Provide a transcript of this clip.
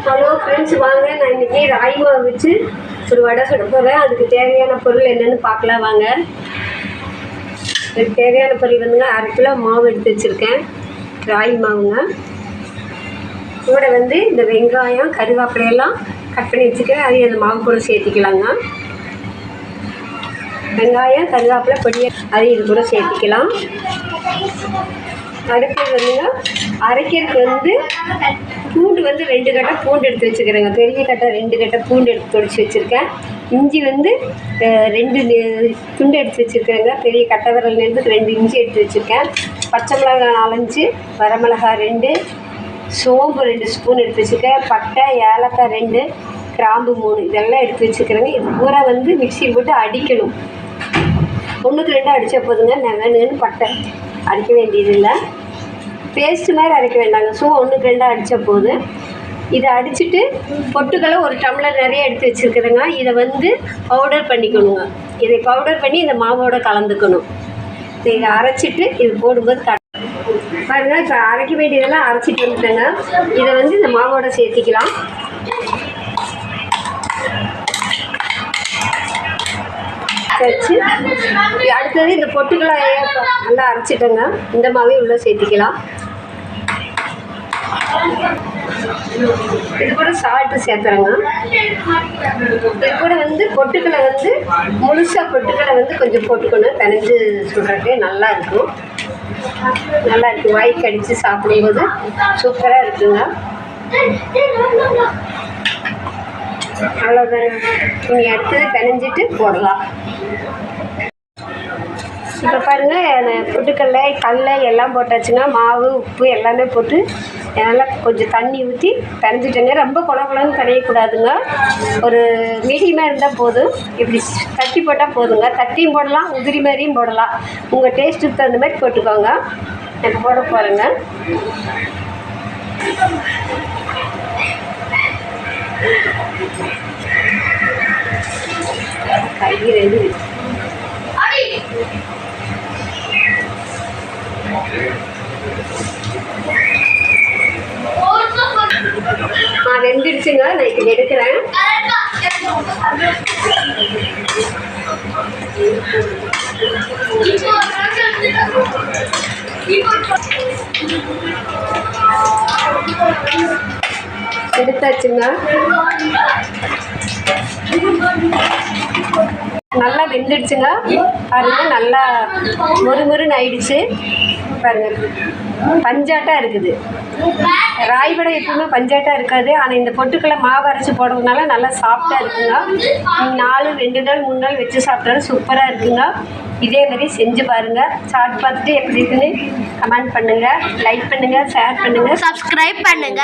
Hello friends வாங்க. நான் இன்றைக்கி ராகி மாவு வச்சு ஒரு வடை சுட போகிறேன் அதுக்கு தேவையான பொருள் என்னென்னு பார்க்கலாம் வாங்க. அதுக்கு தேவையான பொருள் வந்துங்க அரை கிலோ மாவு எடுத்து வச்சுருக்கேன். ராகி மாவுங்க. கூட வந்து இந்த வெங்காயம் கருவேப்பிலையெல்லாம் கட் பண்ணி வச்சுக்கிறேன். அதையும் அந்த மாவு கூட சேர்த்திக்கலாங்க. வெங்காயம் கருவேப்பிலை பொடியை அதையும் இது கூட சேர்த்திக்கலாம். அடுத்தது வந்துங்க அரைக்கிறதுக்கு வந்து பூண்டு வந்து ரெண்டு கட்டை பூண்டு எடுத்து வச்சுக்கிறேங்க. பெரிய கட்டை ரெண்டு கட்டை பூண்டு எடுத்து தொடிச்சு வச்சுருக்கேன். இஞ்சி வந்து ரெண்டு துண்டு எடுத்து வச்சுருக்கிறேங்க. பெரிய கட்டை விரல்லேருந்து ரெண்டு இஞ்சி எடுத்து வச்சுருக்கேன். பச்சை மிளகாய் நாலஞ்சு வரமிளகாய் ரெண்டு சோம்பு ரெண்டு ஸ்பூன் எடுத்து வச்சுருக்கேன். பட்டை ஏலக்காய் ரெண்டு கிராம்பு மூணு இதெல்லாம் எடுத்து வச்சுக்கிறேங்க. இது பூரா வந்து மிக்சியில் போட்டு அடிக்கணும். ஒன்றுக்கு ரெண்டு அடித்தா போதுங்க. நெகனுன்னு பட்டை. அடிக்க வேண்டியதில்லை. பேஸ்ட்டு மாதிரி அரைக்க வேண்டாங்க. சும்மா ஒன்றுக்கு ரெண்டாக அடித்த போது இதை அடிச்சுட்டு பொட்டுக்களை ஒரு டம்ளர் நிறைய எடுத்து வச்சுருக்குறேங்க இதை வந்து பவுடர் பண்ணிக்கணுங்க. இதை பவுடர் பண்ணி இந்த மாவோட கலந்துக்கணும். இதை அரைச்சிட்டு இது போடும்போது க பாருங்க இப்போ அரைக்க வேண்டியதெல்லாம் அரைச்சிட்டு வந்துட்டேங்க. இதை வந்து இந்த மாவோட சேர்த்திக்கலாம். வச்சு. அடுத்தது இந்த பொட்டுக்களை நல்லா அரைச்சிட்டேங்க. இந்த மாவே உள்ளே சேர்த்திக்கலாம். இது கூட சால்ட்டு சேர்த்துறேங்க. இது கூட வந்து பொட்டுக்களை வந்து முழுசாக பொட்டுக்களை வந்து கொஞ்சம் போட்டுக்கணும். பிணைஞ்சு சுடுறதுக்கு நல்லா இருக்கும். நல்லா இருக்கும் வாய் அடித்து சாப்பிடும்போது சூப்பராக இருக்குங்க. அவ்வளோதாங்க இனி அடுத்தது பிணைஞ்சிட்டு போடலாம். இப்போ பாருங்கள் பொட்டுக்கடல கடல எல்லாம் போட்டாச்சுன்னா மாவு உப்பு எல்லாமே போட்டு நல்லா கொஞ்சம் தண்ணி ஊற்றி பிணைஞ்சிட்டேங்க ரொம்ப குழ குழன்னு ஒரு மீடியமாக இருந்தால் போதும். இப்படி தட்டி போட்டால் போதுங்க. தட்டியும் போடலாம் உதிரி மாதிரியும் போடலாம். உங்கள் டேஸ்ட்டுக்கு தகுந்த மாதிரி போட்டுக்கோங்க. நான் போட போகிறேங்க கை ரெடி ஆ வெந்துடுச்சுங்க நான் இப்போ எடுக்கிறேன். எடுத்தாச்சுங்க. நல்லா வெந்துடுச்சுங்க. பாருங்க நல்லா முறுமுறுன்னு ஆயிடுச்சு. பாருங்க. பஞ்சாட்டா இருக்குது. ராய் வடை எப்பவுமே பஞ்சாட்டா இருக்காது. ஆனால் இந்த பொட்டுக்களை மாவு அரைச்சி போடுறதுனால நல்லா சாஃப்டாக இருக்குங்க. நாலு ரெண்டு நாள் மூணு நாள் வச்சு சாப்பிட்டாலும் சூப்பராக இருக்குங்க. இதே மாதிரி செஞ்சு பாருங்கள் சாப்பிட்டு பார்த்துட்டு எப்படி இருக்குன்னு கமெண்ட் பண்ணுங்கள் லைக் பண்ணுங்கள் ஷேர் பண்ணுங்கள் சப்ஸ்கிரைப் பண்ணுங்க.